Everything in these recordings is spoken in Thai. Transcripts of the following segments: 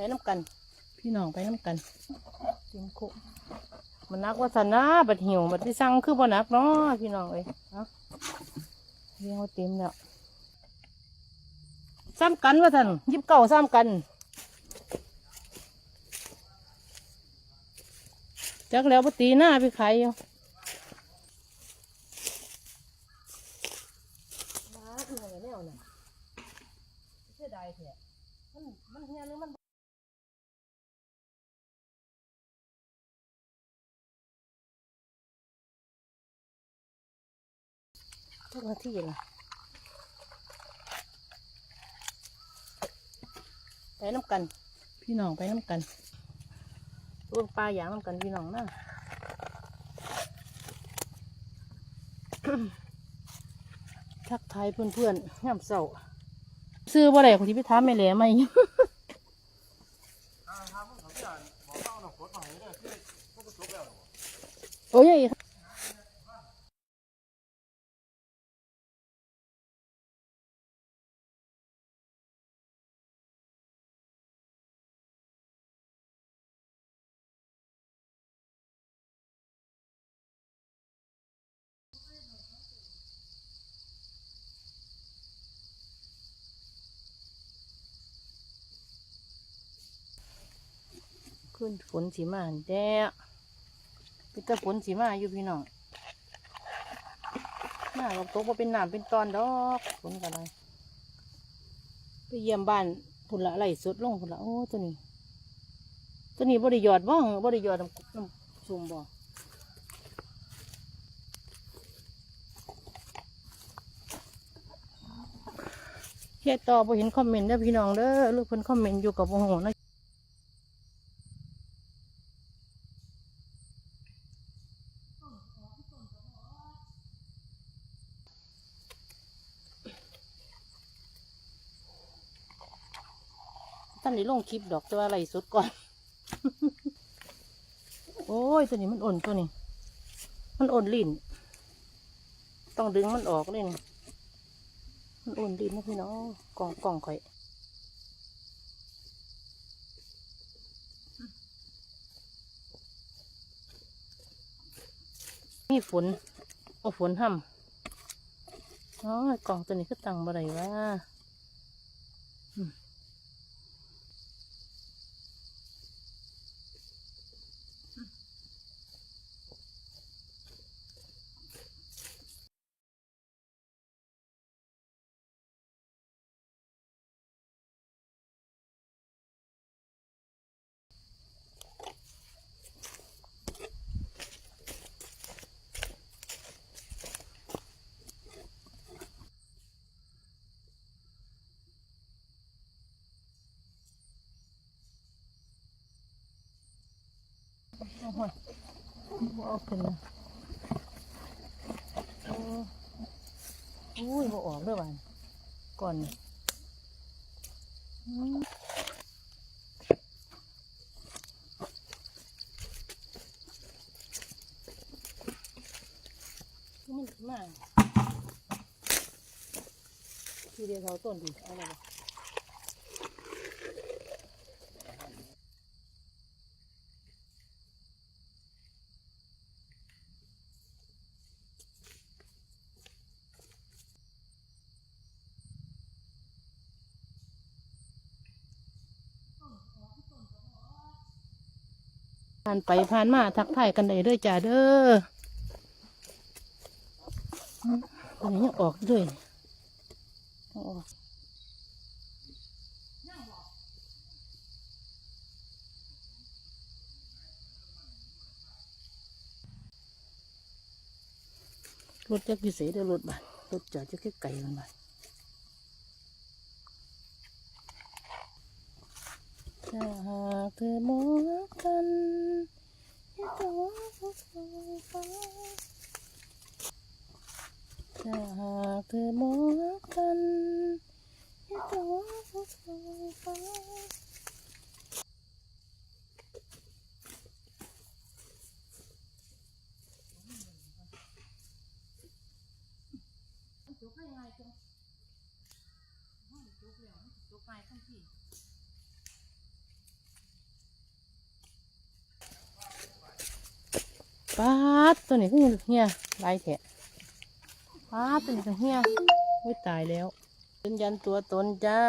ไปน้ำกัน พี่น้องไปน้ำกันเต็มคุมันนักว่าสนะบัดหิวบัดที่สั่งคือบ่นักเนาะพี่น้องเอ้ยเอาเรียงว่าเต็มแล้วซ้ำกันว่าสันยิบเก่าซ้ำกันจักแล้วปตีหน้าไปขายอยู่มาคืออะไรแนวน่ะเสียดายแท้มันมันเฮียหรือมัน ทุกนาทีนะไปน้ำกัน พี่น้องไปน้ำกันรวมปลาอย่างน้ำกันพี่น้องนะทักทายเพื่อนๆย่ำเสาซื้อบ่ได้คนที่ไปถามแม่แหล่ไหมโอ้ย ขึ้นฝนสีมาแด้เป็นตะฝนสีมาอยู่พี่น้องหน้าเราตกว่าเป็นหน้ำเป็นตอนดอกฝนกันเลยไปเยี่ยมบ้านพุ่นละไหลสุดลงพุ่นละโอ้ตัวนี้ ตัวนี้บริยอดบ้องบริยอดน้ำซุ่มบ่เฮ็ดต่อบ่เห็นคอมเมนต์เด้อพี่น้องเด้อลูกเพิ่นคอมเมนต์อยู่กับโอ้โหนะานนี้ลงคลิปดอกแต่ว่าอะไรสุดก่อน โอ้ยตัวนี้มันอ่อนตัวนี้ มันอ่อนลิ้น ต้องดึงมันออกเลยนี่มันอ่อนลิ้นนะพี่น้องกล่องกล่องข่อยนี่ฝนโอ้ฝนห่ำอ๋อกล่องตัวนี้ก็ตั้งบ่ได้วะ โอ้โหบ่เอาขึ้นนะโอ้อุ้ยบ่ออกเด้อบ้านก่อนนี่อืมมันขึ้นมาทีเดียวเขาต้นดีเอาอะไรบ่ ผ่านไปผ่านมาทักทายกันได้เด้อจ้าเด้ออืมอันนี้ออกด้วยออกรถจักรยู่เสียเด้อรถบ้านรถจอดจะแค่ไก่มันบ้านถ้าหากเธอมอง ไฟข้งทีป้าตัวนี้ก็ยังเฮียลายแทะป้าตัวนี้ก็เฮียไม่ตายแล้วยืนยันตัวตนจ้า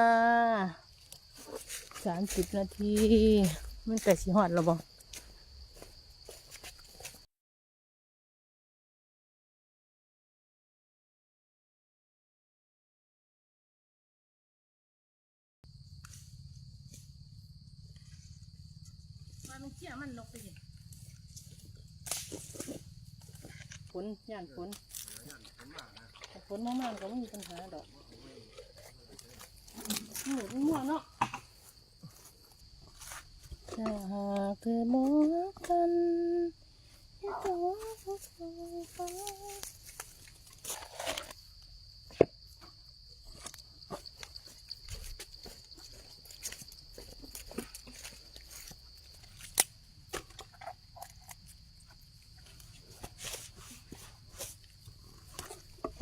สามสิบนาที มันแต่สีหอดหรอบอ มันเชี่ยมันลกไปสิฝนย่านฝนแต่ฝนมากๆก็ไม่มีปัญหาดอกหมูเป็นหัวเนาะถ้าหากเธอมองกันอย่าต้องพูดไป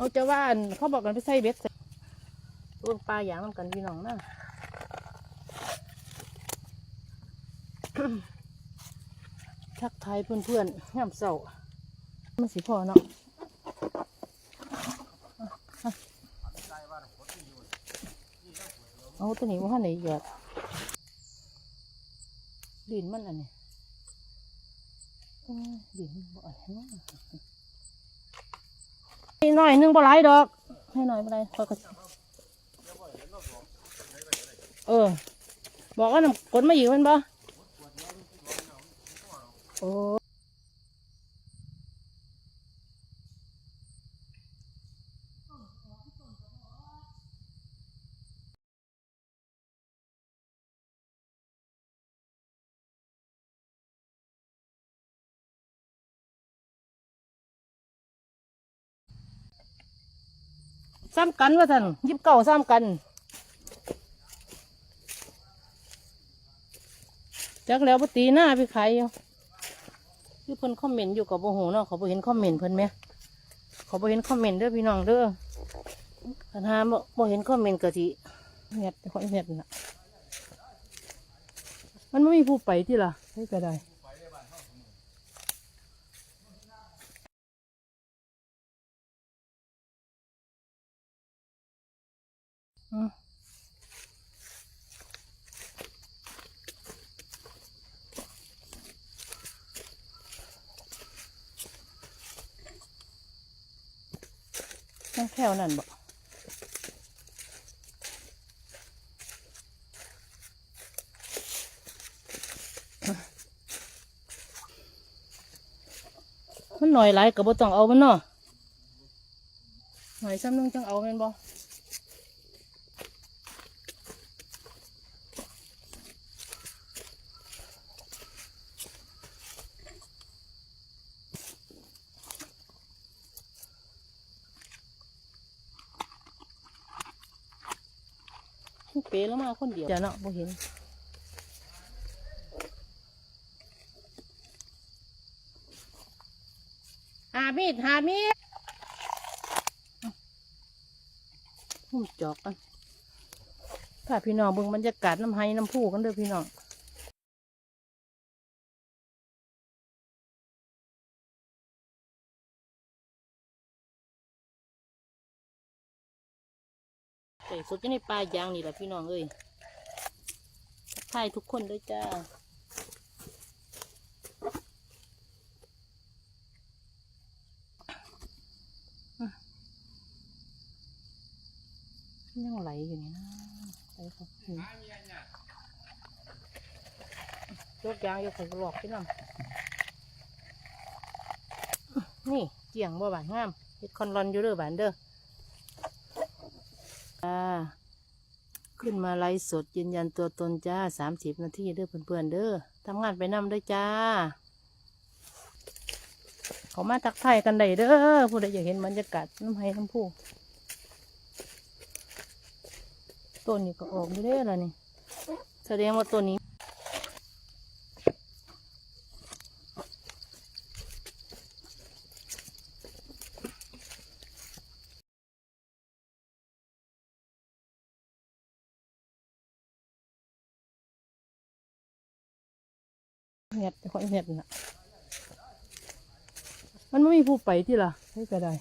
เขาจะว่านเขาบอกกันไปใส่เบ็ดใส่ลูกปลาอย่างน้ำกันพี่น้องนะทักทายเพื่อนๆย่ำเสามันสิพอเนาะเอาตัวนี้ว่าไหนหยอดดินมันอันนี้อืมดินบ่อันนี้ ให้หน่อยหนึงบ่หลดอก ให้หน่อยบ่ไรพอกระเออ บอกว่าน้ำกดมาอยู่มันบ่โอ้ ซ้ำกันว่าท่านยิบเก่าซ้ำกันจักแล้วปตีหน้าไปขายอยู่คือเพิ่นคอมเมนต์อยู่กับโบหูเนาะเขาบ่เห็นคอมเมนต์เพิ่นไหมเขาบ่เห็นคอมเมนต์เด้อพี่น้องเด้อปัญหาบ่บ่เห็นคอมเมนต์ก็สิเน็ตคอยเน็ตน่ะมันไม่มีผู้ไปที่ล่ะให้ก็ได้ อืมยังแถวนั่นบ่มันหน่อยหลายก็บ่ต้องเอามันเนาะหน่อยซ้ำนึงจังเอาแม่นบ่ เป๋แล้วมาคนเดียวจ้ะเนาะบ่เห็นหามีดหามีดหุ่มจอกกันพาพี่น้องเบิ่งบรรยากาศน้ำไห้น้ำผู้กันเด้อพี่น้อง ส่สุดอยู่ในป่ายางนี่แหละพี่น้องเอ้ยทักทายทุกคนด้วยจ้ายังไหลอยู่นี่นะไหลเขาขึ้นยกยางยกไข่กระหลอกพี่น้ำนี่เจียงบ่บานงามเฮ็ดคอนรอนอยู่เด้อบานเด้อ จ้า ขึ้นมาไลฟ์สดยืนยันตัวตนจ้าสามสิบนาทีเด้อเพื่อนๆเด้อทำงานไปนำด้จ้า เขามาทักทายกันได้เด้อผู้ใดอยากเห็นบรรยากาศน้ำไห้น้ำผู้ต้นนี้ก็ออกไม่ได้แล้วนี่แสดงว่าต้นนี้ เห็ดคนเห็ดน่ะ มันไม่มีผู้ไปที่ล่ะให้ก็ได้